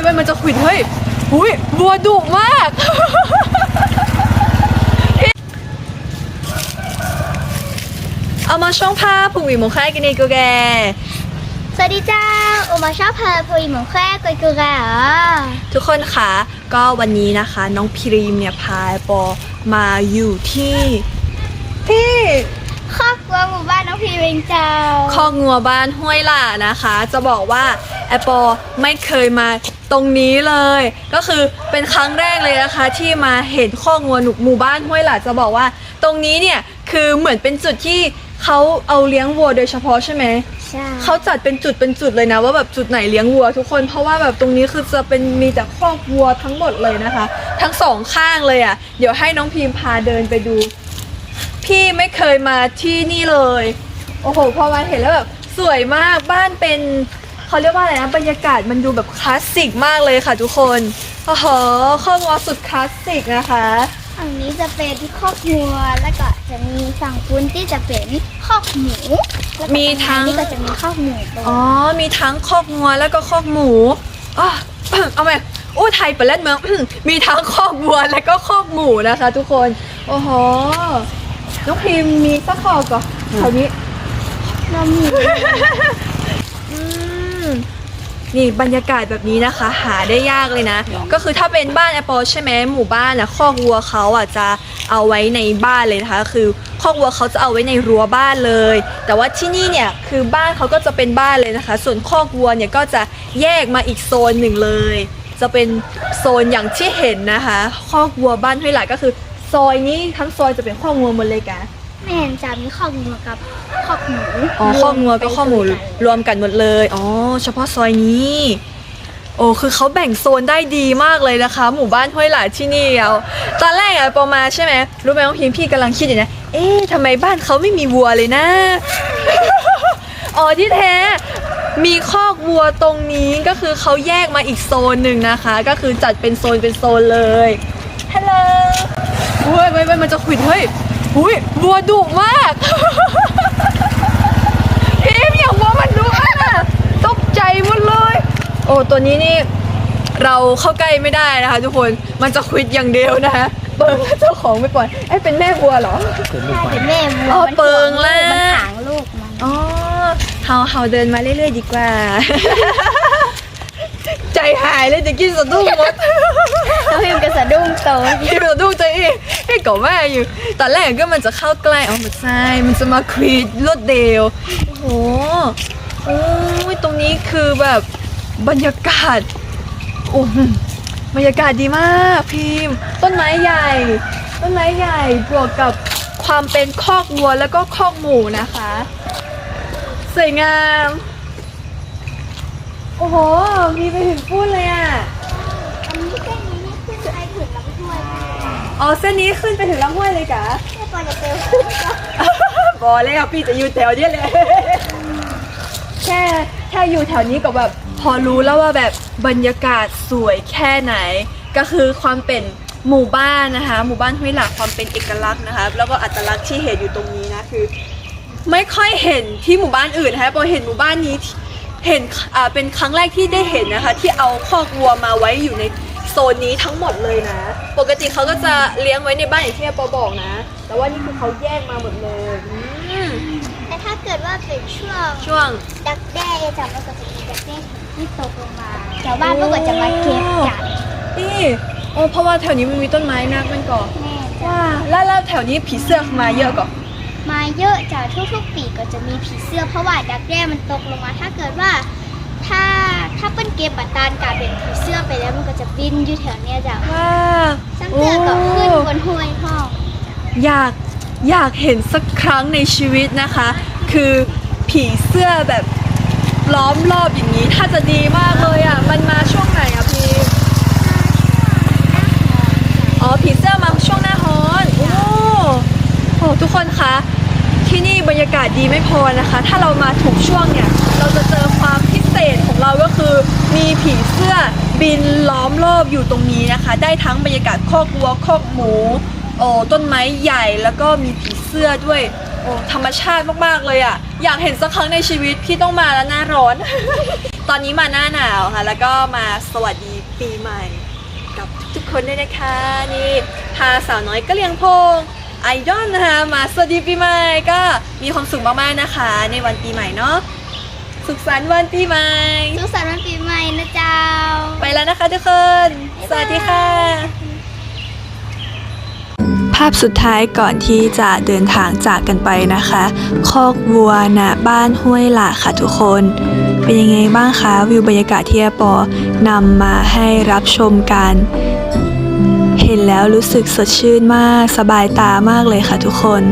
ยเว้ยมันจะขวิดเฮ้ยหุยบัวดุมาก เอามาช่องภาพผู้หญิงหมงค่ายกันดีกูแกสวัสดีเจ้าโอมาชอบเพอพูยหมงแควกุยกุกะอ๋อทุกคนคะก็วันนี้นะคะ น้องพรีมเนี่ยพาปอมาอยู่ที่ที่ ครอบครัวหมู่บ้านน้องพีเวงเจ้าคอกงัวบ้านห้วยหล่านะคะ จะบอกว่าแอปปอไม่เคยมา ตรงนี้เลย ก็คือเป็นครั้งแรกเลยนะคะ ที่มาเห็นคอกงัวหนุกหมู่บ้านห้วยหล่าจะบอกว่า ตรงนี้เนี่ยคือเหมือนเป็นจุดที่เขาเอาเลี้ยงวัวโดยเฉพาะใช่ไหมใช่เขาจัดเป็นจุดเป็นจุดเลยนะ ว่าแบบจุดไหนเลี้ยงวัว ทุกคนเพราะว่าแบบตรงนี้คือจะเป็นมีแต่คอกวัวทั้งหมดเลยนะคะ ทั้งสองข้างเลยอะเดี๋ยวให้น้องพิมพาเดินไปดู พี่ไม่เคยมาที่นี่เลย โอ้โหพอมาเห็นแล้วแบบสวยมากบ้านเป็น เขาเรียกว่าอะไรนะบรรยากาศมันดูแบบคลาสสิกมากเลยค่ะทุกคนโอ้โหคอกวัวสุดคลาสสิกนะคะฝั่งนี้จะเป็นคอกงัวแล้วก็จะมีฝั่งปุ้นที่จะเป็นคอกหมูแล้วก็มีทั้งนี่ก็จะมีคอกหมูด้วยอ๋อมีทั้งคอกงัวแล้วก็คอกหมูอ๋อเอาไหมโอ้ไทยเปิดเล่นเมืองมีทั้งคอกวัวแล้วก็คอกหมูนะคะ ทุกคนโอ้โหน้องพิมมีสักคอกก่อนแถวนี้เรามีอืม นี่บรรยากาศแบบนี้นะคะ หาได้ยากเลยนะ ก็คือถ้าเป็นบ้านแอปเปิลใช่ไหมหมู่บ้านนะคอกวัวเขาอะจะเอาไว้ในบ้านเลยนะคะ คือคอกวัวเขาจะเอาไว้ในรั้วบ้านเลย แต่ว่าที่นี่เนี่ยคือบ้านเขาก็จะเป็นบ้านเลยนะคะ ส่วนคอกวัวเนี่ยก็จะแยกมาอีกโซนหนึ่งเลย จะเป็นโซนอย่างที่เห็นนะคะ คอกวัวบ้านห้วยหลายก็คือ ซอยนี้ทั้งซอยจะเป็นคอกวัวหมดเลยกะ แม่เห็นจะมีคอกงัวกับคอกหมูอ๋อข้องัวกับข้อหมูรวมกันหมดเลยอ๋อเฉพาะซอยนี้ โอ้คือเขาแบ่งโซนได้ดีมากเลยนะคะ หมู่บ้านห้วยหลาที่นี่เอาตอนแรกอะปอมาใช่ไหมรู้ไหมว่าพิมพี่กำลังคิดอยู่นะเอ๊ะทำไมบ้านเขาไม่มีวัวเลยนะอ๋อที่แท้มีคอกวัวตรงนี้ก็คือเขาแยกมาอีกโซนหนึ่งนะคะ ก็คือจัดเป็นโซนเป็นโซนเลยฮัลโหลเว้ยเว้ยเว้ยมันจะขวิดเฮ้ย หุยวัวดุมากพิมอย่าวัวมันดุอะตกใจหมดเลย โอ้ตัวนี้นี่ เราเข้าใกล้ไม่ได้นะคะ ทุกคนมันจะควิดอย่างเดียวนะคะเปิงเจ้าของไม่ปล่อยเอ้ยเป็นแม่วัวเหรอเป็นแม่วัวอ๋อมันเปิงแล้วมันหางลูกมันอ๋อเฮาเฮาเดินมาเรื่อยๆดีกว่า ใจหายเลยจะกินสะดุ้งหมดแล้วพิมก็สะดุ้งโตพี่สะดุ้งใจเองให้ก่อแม่อยู่ตอนแรกก็มันจะเข้าใกล้อ๋อไม่ใช่มันจะมาควีดรวดเดียวโอ้โหโอ้ยตรงนี้คือแบบบรรยากาศโอ้โหบรรยากาศดีมากพิมพ์ต้นไม้ใหญ่ ต้นไม้ใหญ่บวกกับความเป็นคอกวัวแล้วก็คอกหมูนะคะ สวยงาม โอ้โห มีไปถึงพูดเลยอะ อันนี้เส้นนี้นี่ขึ้นไปถึงลำห้วยอ๋อ เส้นนี้ขึ้นไปถึงลำห้วยเลยกะแค่ปอจะเจอบอกเลยอะพี่จะอยู่แถวเนี้ยเลย แค่แค่อยู่แถวนี้ก็แบบพอรู้แล้วว่าแบบบรรยากาศสวยแค่ไหน ก็คือความเป็นหมู่บ้านนะคะ หมู่บ้านห้วยหลากความเป็นเอกลักษณ์นะคะ แล้วก็อัตลักษณ์ที่เห็นอยู่ตรงนี้นะคือ ไม่ค่อยเห็นที่หมู่บ้านอื่นนะคะพอเห็นหมู่บ้านนี้ที่ เห็นอ่าเป็นครั้งแรกที่ได้เห็นนะคะ ที่เอาคอกวัวมาไว้อยู่ในโซนนี้ทั้งหมดเลยนะ ปกติเขาก็จะเลี้ยงไว้ในบ้านอย่างที่แม่ปอบอกนะ แต่ว่านี่คือเขาแยกมาหมดเลยอืมแต่ถ้าเกิดว่าเป็นช่วงช่วง ดักแด้จะมันก็จะมีดักแด้ที่ตกลงมาชาวบ้านก็จะมาเก็บกันนี่โอ้เพราะว่าแถวนี้มันมีต้นไม้นักมันก่อนแม่จะว่าแล้วแล้วแถวนี้ผีเสื้อมาเยอะก่อน มาเยอะจากทุกๆปีก็จะมีผีเสื้อเพราะว่าดักแด้มันตกลงมา ถ้าเกิดว่าถ้าถ้าเปิ้นเก็บบัตรตานกลายเป็นผีเสื้อไปแล้วมันก็จะบินอยู่แถวเนี้ยจ้ะว้าซ้ำเตือก็ขึ้นบนห้วยห้องอยากอยากเห็นสักครั้งในชีวิตนะคะ คือผีเสื้อแบบล้อมรอบอย่างนี้ ถ้าจะดีมากเลยอะ มันมาช่วงไหนอะพี่ อ๋อผีเสื้อมาช่วงหน้าฮ้อน โอ้โหทุกคนคะ ที่นี่บรรยากาศ ดีไม่พอนะคะ ถ้าเรามาถูกช่วงเนี่ย เราจะเจอความพิเศษของเราก็คือมีผีเสื้อบินล้อมรอบอยู่ตรงนี้นะคะ ได้ทั้งบรรยากาศคอกวัวคอกหมูโอ้ต้นไม้ใหญ่แล้วก็มีผีเสื้อด้วยโอ้ธรรมชาติมากๆเลยอะ่ะ อยากเห็นสักครั้งในชีวิตพี่ต้องมาแล้วหน้าร้อน ตอนนี้มาหน้าหนาวค่ะ แล้วก็มาสวัสดีปีใหม่ กับทุกๆคนด้วยนะคะ นี่พาสาวน้อยก็เลียงพง ไอดอลนะคะมาสวัสดีปีใหม่ก็มีความสุขมากๆนะคะ ในวันปีใหม่เนาะสุขสันต์วันปีใหม่ สุขสันต์วันปีใหม่นะเจ้า ไปแล้วนะคะทุกคน สวัสดีค่ะ ภาพสุดท้ายก่อนที่จะเดินทางจากกันไปนะคะ คอกวัวณบ้านห้วยหล่าค่ะทุกคน เป็นยังไงบ้างคะวิวบรรยากาศที่อาปอนำมาให้รับชมกัน เห็นแล้วรู้สึกสดชื่นมาก สบายตามากเลยค่ะทุกคน